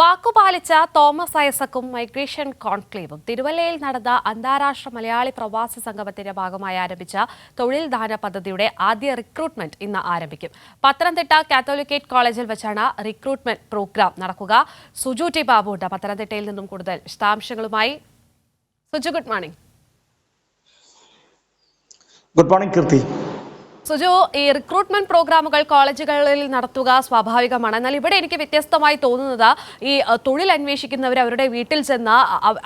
വാക്കുപാലിച്ച Thomas ഐസക്കും migration കോൺക്ലേവും തിരുവല്ലയിൽ നടന്ന അന്താരാഷ്ട്ര മലയാളി പ്രവാസി സംഗമത്തിന്റെ ഭാഗമായി ആരംഭിച്ച തൊഴിൽ ദാന പദ്ധതിയുടെ ആദ്യ റിക്രൂട്ട്മെന്റ് ഇന്ന് ആരംഭിക്കും. പത്തനംതിട്ട കാത്തോലിക്കേറ്റ് കോളേജിൽ വെച്ചാണ് റിക്രൂട്ട്മെന്റ് പ്രോഗ്രാം നടക്കുക. സുജു ടി ബാബുണ്ട് പത്തനംതിട്ടയിൽ നിന്നും കൂടുതൽ വിശദാംശങ്ങളുമായി. Suju good morning good morning Keerthi Suju ഈ റിക്രൂട്ട്മെന്റ് പ്രോഗ്രാമുകൾ കോളേജുകളിൽ നടത്തുക സ്വാഭാവികമാണ്. എന്നാൽ ഇവിടെ എനിക്ക് വ്യത്യസ്തമായി തോന്നുന്നത് ഈ തൊഴിൽ അന്വേഷിക്കുന്നവർ അവരുടെ വീട്ടിൽ ചെന്ന്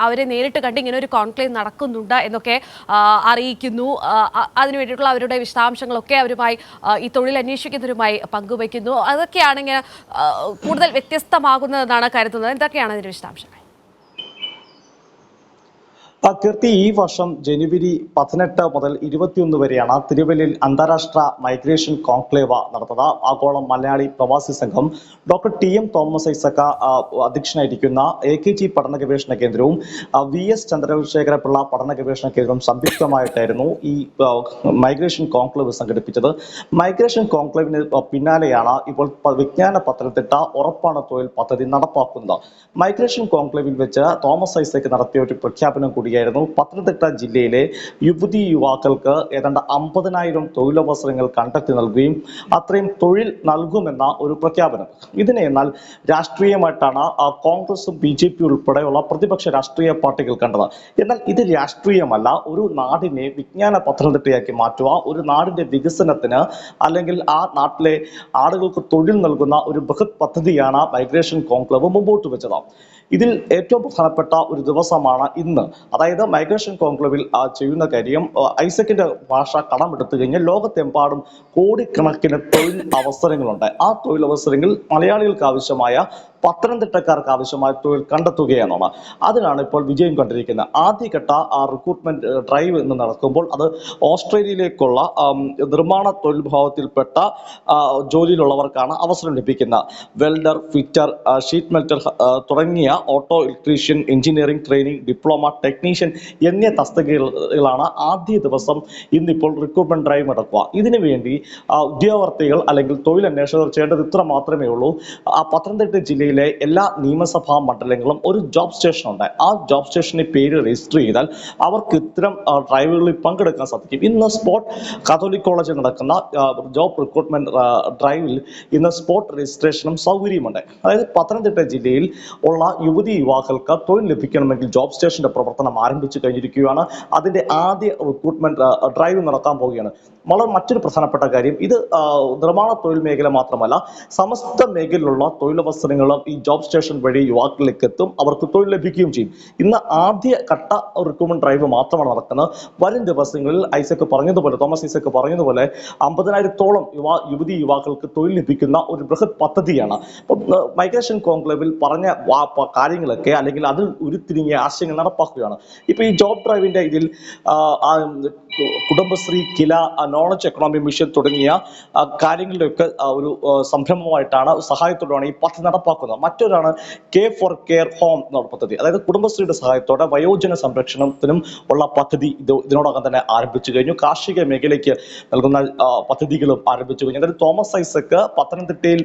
അവരെ നേരിട്ട് കണ്ട് ഇങ്ങനെ ഒരു കോൺക്ലേവ് നടക്കുന്നുണ്ട് എന്നൊക്കെ അറിയിക്കുന്നു. അതിനുവേണ്ടിയിട്ടുള്ള അവരുടെ വിശദാംശങ്ങളൊക്കെ അവരുമായി ഈ തൊഴിൽ അന്വേഷിക്കുന്നവരുമായി പങ്കുവയ്ക്കുന്നു. അതൊക്കെയാണ് ഇങ്ങനെ കൂടുതൽ വ്യത്യസ്തമാകുന്നതെന്നാണ് കരുതുന്നത്. എന്തൊക്കെയാണ് അതിന്റെ വിശദാംശങ്ങൾ? കീർത്തി ഈ വർഷം ജനുവരി പതിനെട്ട് മുതൽ ഇരുപത്തിയൊന്ന് വരെയാണ് തിരുവല്ലിൽ അന്താരാഷ്ട്ര മൈഗ്രേഷൻ കോൺക്ലേവ നടത്തുന്നത് ആഗോള മലയാളി പ്രവാസി സംഘം doctor T M Thomas Isaac അധ്യക്ഷനായിരിക്കുന്ന A K G പഠന ഗവേഷണ കേന്ദ്രവും വി എസ് ചന്ദ്രശേഖര പിള്ള പഠന ഗവേഷണ കേന്ദ്രവും സംയുക്തമായിട്ടായിരുന്നു ഈ മൈഗ്രേഷൻ കോൺക്ലേവ് സംഘടിപ്പിച്ചത്. മൈഗ്രേഷൻ കോൺക്ലേവിന് പിന്നാലെയാണ് ഇപ്പോൾ വിജ്ഞാന പത്തനംതിട്ട ഉറപ്പാണ് തൊഴിൽ പദ്ധതി നടപ്പാക്കുന്നത്. മൈഗ്രേഷൻ കോൺക്ലേവിൽ വെച്ച് തോമസ് ഐസക് നടത്തിയ ഒരു പ്രഖ്യാപനം കൂടിയായിരുന്നു. പത്തനംതിട്ട ജില്ലയിലെ യുവതി യുവാക്കൾക്ക് ഏതാണ്ട് അമ്പതിനായിരം തൊഴിലവസരങ്ങൾ കണ്ടെത്തി നൽകുകയും അത്രയും തൊഴിൽ നൽകുമെന്ന ഒരു പ്രഖ്യാപനം. ഇതിനെ എന്നാൽ രാഷ്ട്രീയമായിട്ടാണ് കോൺഗ്രസും ബി ജെ പി ഉൾപ്പെടെയുള്ള പ്രതിപക്ഷ രാഷ്ട്രീയ പാർട്ടികൾ കണ്ടത്. എന്നാൽ ഇത് രാഷ്ട്രീയമല്ല ഒരു നാടിനെ വിജ്ഞാന പത്തനംതിട്ടയാക്കി മാറ്റുക ഒരു നാടിന്റെ വികസനത്തിന് അല്ലെങ്കിൽ ആ നാട്ടിലെ ആളുകൾക്ക് തൊഴിൽ നൽകുന്ന ഒരു ബൃഹത് പദ്ധതിയാണ് മൈഗ്രേഷൻ കോൺക്ലേവ് മുമ്പോട്ട് വെച്ചത്. ഇതിൽ ഏറ്റവും പ്രധാനപ്പെട്ട ഒരു ദിവസമാണ് ഇന്ന്. അതായത് മൈഗ്രേഷൻ കോൺക്ലേവിൽ ആ, ചെയ്യുന്ന കാര്യം ഐസക്കിന്റെ ഭാഷ കടമെടുത്തു കഴിഞ്ഞാൽ ലോകത്തെമ്പാടും കോടിക്കണക്കിന് തൊഴിൽ അവസരങ്ങളുണ്ട്. ആ തൊഴിൽ അവസരങ്ങൾ മലയാളികൾക്ക് ആവശ്യമായ പത്തനംതിട്ടക്കാർക്ക് ആവശ്യമായ തൊഴിൽ കണ്ടെത്തുകയെന്നാണ് അതിനാണ് ഇപ്പോൾ വിജയം കണ്ടിരിക്കുന്നത്. ആദ്യഘട്ട ആ റിക്രൂട്ട്മെന്റ് ഡ്രൈവ് എന്ന് നടക്കുമ്പോൾ അത് ഓസ്ട്രേലിയയിലേക്കുള്ള നിർമ്മാണ തൊഴിൽ വിഭാഗത്തിൽപ്പെട്ട ജോലിയിലുള്ളവർക്കാണ് അവസരം ലഭിക്കുന്നത്. വെൽഡർ ഫിറ്റർ ഷീറ്റ് മെൽറ്റർ തുടങ്ങിയ auto electrician engineering training diploma technician എന്നീ തസ്തികകളാണ് ആദ്യ ദിവസം ഇന്നിപ്പോൾ റിക്രൂട്ട്മെന്റ് ഡ്രൈവ് നടക്കുക. ഇതിനു വേണ്ടി ഉദ്യോഗാർത്ഥികൾ അല്ലെങ്കിൽ തൊഴിൽ അന്വേഷകർ ചെയ്യേണ്ടത് ഇത്ര മാത്രമേ ഉള്ളൂ. ആ പത്തനംതിട്ട ജില്ലയിലെ എല്ലാ നിയമസഭാ മണ്ഡലങ്ങളും ഒരു ജോബ് സ്റ്റേഷൻ ഉണ്ട്. ആ ജോബ് സ്റ്റേഷന്റെ പേര് രജിസ്റ്റർ ചെയ്താൽ അവർക്ക് ഇത്തരം ഡ്രൈവുകളിൽ പങ്കെടുക്കാൻ സാധിക്കും. ഇന്ന് സ്പോട്ട് കാത്തോലിക് കോളേജിൽ നടക്കുന്ന ജോബ് റിക്രൂട്ട്മെന്റ് ഡ്രൈവിൽ ഇന്ന് സ്പോട്ട് രജിസ്ട്രേഷനും സൗകര്യമുണ്ട്. അതായത് പത്തനംതിട്ട ജില്ലയിൽ ഉള്ള യുവതി യുവാക്കൾക്ക് തൊഴിൽ ലഭിക്കണമെങ്കിൽ ജോബ് സ്റ്റേഷന്റെ പ്രവർത്തനം ആരംഭിച്ചു കഴിഞ്ഞിരിക്കുകയാണ്. അതിന്റെ ആദ്യ റിക്രൂട്ട്മെന്റ് ഡ്രൈവ് നടക്കാൻ പോവുകയാണ്. വളരെ മറ്റൊരു പ്രധാനപ്പെട്ട കാര്യം ഇത് നിർമ്മാണ തൊഴിൽ മേഖല മാത്രമല്ല സമസ്ത മേഖലയിലുള്ള തൊഴിലവസരങ്ങളും ഈ ജോബ് സ്റ്റേഷൻ വഴി യുവാക്കളിലേക്ക് എത്തും അവർക്ക് തൊഴിൽ ലഭിക്കുകയും ചെയ്യും. ഇന്ന് ആദ്യ ഘട്ട റിക്രൂട്ട്മെന്റ് ഡ്രൈവ് മാത്രമാണ് നടക്കുന്നത്. വരും ദിവസങ്ങളിൽ ഐസക്ക് പറഞ്ഞതുപോലെ തോമസ് ഐസക്ക് പറഞ്ഞതുപോലെ അമ്പതിനായിരത്തോളം യുവാ യുവതി യുവാക്കൾക്ക് തൊഴിൽ ലഭിക്കുന്ന ഒരു ബൃഹത് പദ്ധതിയാണ്. മൈഗ്രേഷൻ കോൺക്ലേവിൽ പറഞ്ഞ കാര്യങ്ങളൊക്കെ അല്ലെങ്കിൽ അതിൽ ഉരുത്തിരിങ്ങിയ ആശയങ്ങൾ നടപ്പാക്കുകയാണ്. ഇപ്പൊ ഈ ജോബ് ഡ്രൈവിന്റെ ഇതിൽ Kudumbashree KILA knowledge economy mission തുടങ്ങിയ കാര്യങ്ങളുടെയൊക്കെ ഒരു സംരംഭമായിട്ടാണ് സഹായത്തോടെയാണ് ഈ പദ്ധതി നടപ്പാക്കുന്നത്. മറ്റൊരാണ് കെ ഫോർ കെയർ ഹോം എന്നുള്ള പദ്ധതി. അതായത് കുടുംബശ്രീയുടെ സഹായത്തോടെ വയോജന സംരക്ഷണത്തിനും ഉള്ള പദ്ധതി ഇത് ഇതിനോടകം തന്നെ ആരംഭിച്ചു കഴിഞ്ഞു. കാർഷിക മേഖലയ്ക്ക് നൽകുന്ന പദ്ധതികളും ആരംഭിച്ചു കഴിഞ്ഞു. അതായത് തോമസ് ഐസക്ക് പത്തനംതിട്ടയിൽ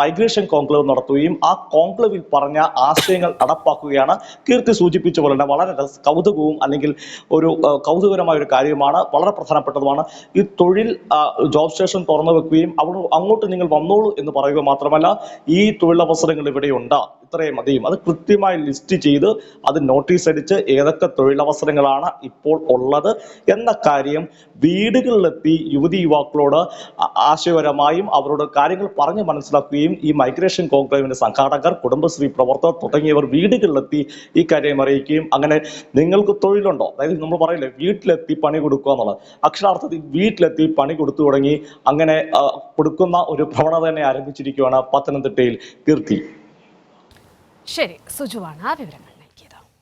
മൈഗ്രേഷൻ കോൺക്ലേവ് നടത്തുകയും ആ കോൺക്ലേവിൽ പറഞ്ഞ ആശയങ്ങൾ നടപ്പാക്കുകയാണ് കീർത്തി സൂചിപ്പിച്ച പോലെ തന്നെ വളരെ കൗതുകവും അല്ലെങ്കിൽ ഒരു കൗതുകരമായ ഒരു കാര്യമാണ് വളരെ പ്രധാനപ്പെട്ടതുമാണ്. ഈ തൊഴിൽ ജോബ് സ്റ്റേഷൻ തുറന്നു വെക്കുകയും അവിടെ അങ്ങോട്ട് നിങ്ങൾ വന്നോളൂ എന്ന് പറയുക മാത്രമല്ല ഈ തൊഴിലവസരങ്ങൾ ഇവിടെയുണ്ട്. ഇത്രയും മതിയും അത് കൃത്യമായി ലിസ്റ്റ് ചെയ്ത് അത് നോട്ടീസ് അടിച്ച് ഏതൊക്കെ തൊഴിലവസരങ്ങളാണ് ഇപ്പോൾ ഉള്ളത് എന്ന കാര്യം വീടുകളിലെത്തി യുവതി യുവാക്കളോട് ആശയപരമായും അവരോട് കാര്യങ്ങൾ പറഞ്ഞ് മനസ്സിലാക്കുകയും ഈ മൈഗ്രേഷൻ കോൺക്ലേവിന്റെ സംഘാടകർ കുടുംബശ്രീ പ്രവർത്തകർ തുടങ്ങിയവർ വീടുകളിലെത്തി ഈ കാര്യം അറിയിക്കുകയും അങ്ങനെ നിങ്ങൾക്ക് തൊഴിലുണ്ടോ? അതായത് നമ്മൾ പറയില്ലേ വീട്ടിലെത്തി പണി കൊടുക്കുക എന്നുള്ളത്. അക്ഷരാർത്ഥത്തിൽ വീട്ടിലെത്തി പണി കൊടുത്തു തുടങ്ങി അങ്ങനെ കൊടുക്കുന്ന ഒരു പ്രവണത തന്നെ ആരംഭിച്ചിരിക്കുകയാണ് പത്തനംതിട്ടയിൽ കീർത്തി. ശരി സുജുവാണ് ആ വിവരങ്ങൾ.